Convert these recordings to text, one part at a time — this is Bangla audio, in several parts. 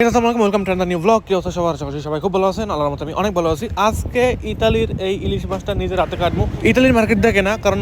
আসসালামু ওয়েলকাম টু নিউ ব্লগ কি অবস্থা সবার? আশা সবাই খুব ভালো আছেন, আল্লাহর মতো আমি অনেক ভালো আছি। আজকে ইতালির এই ইলিশ মাছটা নিজের হাতে কাটবো। ইতালির মার্কেট দেখে না, কারণ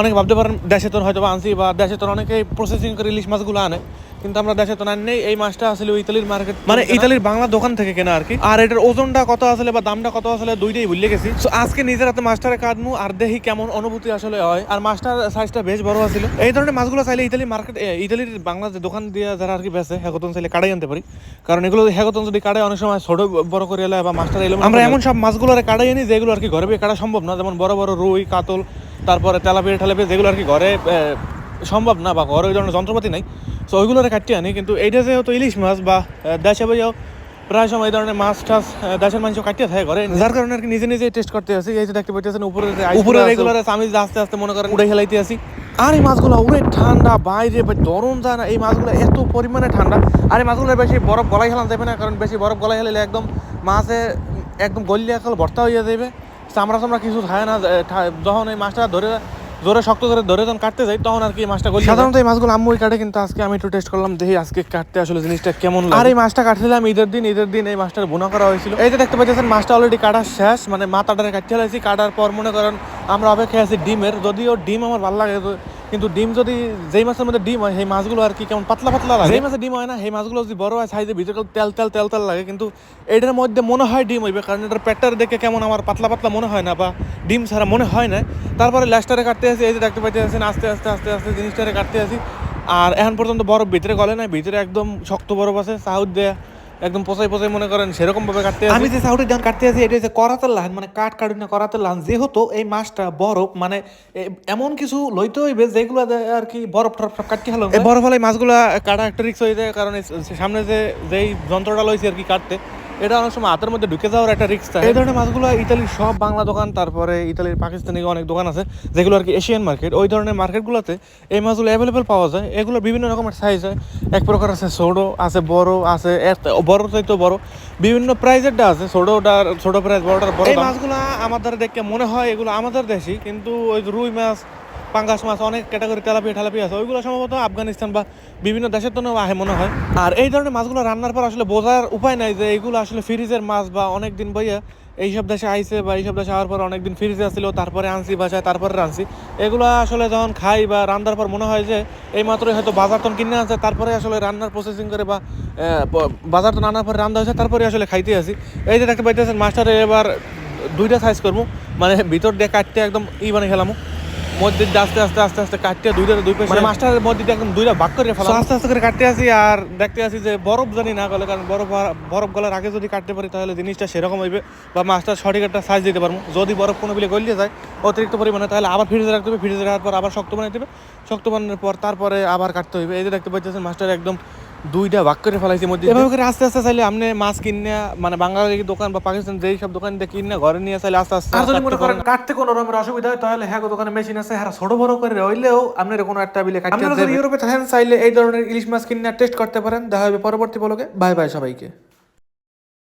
অনেক ভাবতে পারেন দেশে তো হয়তো আনছি বা দেশে তো অনেকে প্রসেসিং করে ইলিশ মাছগুলো আনে। কিন্তু আমরা দেশে তো আনি নেই এই মাছটা আসলে ইতালির মার্কেট মানে ইতালির বাংলা দোকান থেকে কেনা আর কি। আর এটার ওজনটা কত আসলে বা দামটা কত আসলে দুইটাই ভুলে গেছি। তো আজকে নিজের হাতে মাছটারে কাটমু আর দেখি কেমন অনুভূতি আসলে হয়। আর মাছটার সাইজটা বেশ বড় আছিল। এই ধরনের মাছগুলো চাইলে ইতালি মার্কেট ইতালির বাংলা যে দোকান দিয়ে যারা আর কি বেছে হেগতন চাইলে কাটাই আনতে পারি। কারণ এগুলো হেগতন যদি কাটাই অনেক সময় ছোট বড় করে এলে বা মাছটা এলো আমরা এমন সব মাছগুলো কাটাই আনি যেগুলো আর কি ঘরে বিয়ে কাটা সম্ভব না। যেমন বড় বড় রুই কাতল তারপরে তেলাপিয়া ঠেলাপিয়া যেগুলো আর কি ঘরে সম্ভব না বা ঘরে ওই ধরনের যন্ত্রপাতি নাই। তো ওইগুলোরে কাটতে আনি কিন্তু এইটা যেহেতু ইলিশ মাছ বা দেশে বইয়াও প্রায় সময় এই ধরনের মাছ টাছ দেশের মানুষ কাটিয়ে থাকে ঘরে যার কারণে আর কি নিজে নিজে টেস্ট করতে আসি এই যে দেখতে পাইতেছেন উপরে উপরে রেগুলার আমি আস্তে আস্তে মনে করেন উড়ে খেলাইতে আসি আর এই মাছগুলো উড়ে ঠান্ডা বাইরে ভাই দরম যায় না। এই মাছগুলো এত পরিমাণে ঠান্ডা। আর এই মাছগুলো বেশি বরফ গলাই খেলানো যাবে না কারণ বেশি বরফ গলাই খেলে একদম মাছে একদম গলিয়া কাল ভর্তা হয়ে যাবে চামড়া চামড়া কিছু থাকে না যখন এই মাছটা ধরে জোরে শক্ত করে ধরে যখন কাটতে যাই তখন আর কি মাছটা গলি সাধারণত এই মাছগুলো আম্মুই কাটে কিন্তু আজকে আমি একটু টেস্ট করলাম দেখি আজকে কাটতে আসলে জিনিসটা কেমন লাগে। আর এই মাছটা কাটছিলাম ঈদের দিন ঈদের দিন এই মাছটার বোনা করা হয়েছিল। এই যে দেখতে পাচ্ছেন মাছটা অলরেডি কাটা শেষ মানে মাথাটারে কাটতে হয়েছে কাটার পর মনে করেন আমরা অপেক্ষায় আছি ডিমের। যদিও ডিম আমার ভালো লাগে কিন্তু ডিম যদি যেই মাছের মধ্যে ডিম হয়, সেই মাছগুলো আর কি কেমন পাতলা পাতলা লাগে। যেই মাছের ডিম হয় না, সেই মাছগুলো যদি বড় হয়, সাইজে ভিতরে তেল তেল তেল তেল লাগে। কিন্তু এটার মধ্যে মনে হয় ডিম হইবে, কারণ এটার পেটটার দেখে কেমন আমার পাতলা পাতলা মনে হয় না, বা ডিম ছাড়া মনে হয় না। তারপরে লাস্টারে কাটতে আসি, এই যে দেখতে পাইতে আছেন আস্তে আস্তে আস্তে আস্তে জিনিসটারে কাটতে আসি। আর এখন পর্যন্ত বরফ ভিতরে গলে না ভিতরে একদম শক্ত বরফ আছে সাউথ দেয়া। একদম পচাই পচাই মনে করেন সেরকম ভাবে কাটতে আমি যে সাউথে ডান কাটতে আছি এটা হচ্ছে করাতে লাহান মানে কাঠ কাটুন না করাতে লাহান যেহেতু এই মাছটা বরফ মানে এমন কিছু লইতে হইবে যেগুলো আর কি বরফ টরফ টরফ কাটতে হলো এই বরফ হলে মাছগুলো কাটা একটা রিক্স হয়ে যায় কারণ সামনে যে যেই যন্ত্রটা লইছে আর কি কাটতে এটা অনেক সময় হাতের মধ্যে ঢুকে যাওয়ার একটা রিক্স থাকে। এই ধরনের মাছগুলো ইতালির সব বাংলা দোকান তারপরে ইতালির পাকিস্তানি অনেক দোকান আছে যেগুলো আর কি এশিয়ান মার্কেট ওই ধরনের মার্কেটগুলোতে এই মাছগুলো অ্যাভেলেবেল পাওয়া যায়। এগুলো বিভিন্ন রকমের সাইজ হয়। এক প্রকার আছে ছোটো আছে বড় আছে বড় চাইতে বড়। বিভিন্ন প্রাইজেরটা আছে ছোটোটার ছোট প্রাইস বড়টার বড় এই মাছগুলো আমাদের দেখে মনে হয় এগুলো আমাদের দেশি কিন্তু ওই রুই মাছ পাঙ্গাস মাছ অনেক ক্যাটাগরি তেলাপিয়া ঠেলাপি আছে। ওইগুলো সম্ভবত আফগানিস্তান বা বিভিন্ন দেশের তো আহে মনে হয়। আর এই ধরনের মাছগুলো রান্নার পর আসলে বোঝার উপায় নাই যে এইগুলো আসলে ফ্রিজের মাছ বা অনেক দিন বইয়া এইসব দেশে আইসে বা এইসব দেশে আওয়ার পর অনেকদিন ফ্রিজে আসছিল তারপরে আনছি বাসায় তারপরে রানছি এগুলো আসলে যখন খাই বা রান্নার পর মনে হয় যে এই মাত্রই হয়তো বাজার তখন কিনে আছে তারপরে আসলে রান্নার প্রসেসিং করে বা আহ, ব- বাজার তো রান্নার পরে রান্না হয়েছে তারপরে আসলে খাইতে আসি। এই যে দেখতে পাইতেছেন মাছটারে এবার দুইটা সাইজ করব। মানে ভিতর দিয়ে কাটতে একদম ই বানিয়ে খেলামো মধ্যে দিয়ে আস্তে আস্তে আস্তে আস্তে কাটতে দুইটা দুই পাশে মানে মধ্যে একদম দুইটা ভাগ করে ফেলা আস্তে আস্তে করে কাটতে আসি আর দেখতে আসি যে বরফ জানি না গলে কারণ বরফ বরফ গলার আগে যদি কাটতে পারি তাহলে জিনিসটা সেরকম হইবে বা মাছটা সঠিক একটা সাইজ দিতে পারব। যদি বরফ কোনো বিলে গলিয়ে যায় অতিরিক্ত পরিমাণে তাহলে আবার ফ্রিজে রাখতে হবে। ফ্রিজে রাখার পর আবার শক্ত বানাইতে হবে। শক্ত বানানোর পর তারপরে আবার কাটতে হইবে। এই যে দেখতে পাচ্ছেন মাছটার একদম দুইটা ভাগ করে ফেলাইছি মধ্যে এভাবে করে আস্তে আস্তে চাইলে আপনি মাছ কিনে মানে বাঙালি দোকান বা পাকিস্তান যেই সব দোকান দিয়ে কিনে ঘরে নিয়ে চাইলে আস্তে আস্তে আর যদি মনে করেন কাটতে কোনো রকমের অসুবিধা হয় তাহলে হ্যাঁ দোকানে মেশিন আছে হ্যাঁ ছোট বড় করে রইলেও আপনার কোনো একটা বিলে কাটতে আপনারা যদি ইউরোপে থাকেন চাইলে এই ধরনের ইলিশ মাছ কিনে টেস্ট করতে পারেন। দেখা হবে পরবর্তী বলকে বাই বাই সবাইকে।